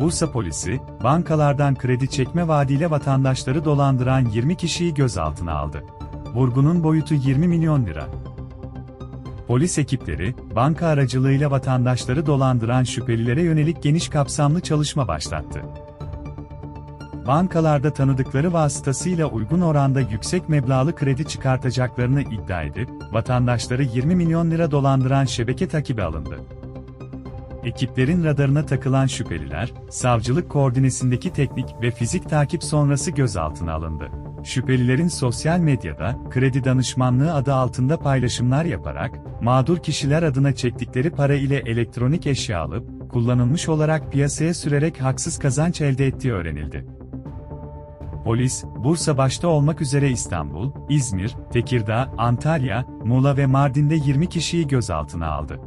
Bursa polisi, bankalardan kredi çekme vaadiyle vatandaşları dolandıran 20 kişiyi gözaltına aldı. Vurgunun boyutu 20 milyon lira. Polis ekipleri, banka aracılığıyla vatandaşları dolandıran şüphelilere yönelik geniş kapsamlı çalışma başlattı. Bankalarda tanıdıkları vasıtasıyla uygun oranda yüksek meblağlı kredi çıkartacaklarını iddia edip, vatandaşları 20 milyon lira dolandıran şebeke takibe alındı. Ekiplerin radarına takılan şüpheliler, savcılık koordinesindeki teknik ve fizik takip sonrası gözaltına alındı. Şüphelilerin sosyal medyada, kredi danışmanlığı adı altında paylaşımlar yaparak, mağdur kişiler adına çektikleri para ile elektronik eşya alıp, kullanılmış olarak piyasaya sürerek haksız kazanç elde ettiği öğrenildi. Polis, Bursa başta olmak üzere İstanbul, İzmir, Tekirdağ, Antalya, Muğla ve Mardin'de 20 kişiyi gözaltına aldı.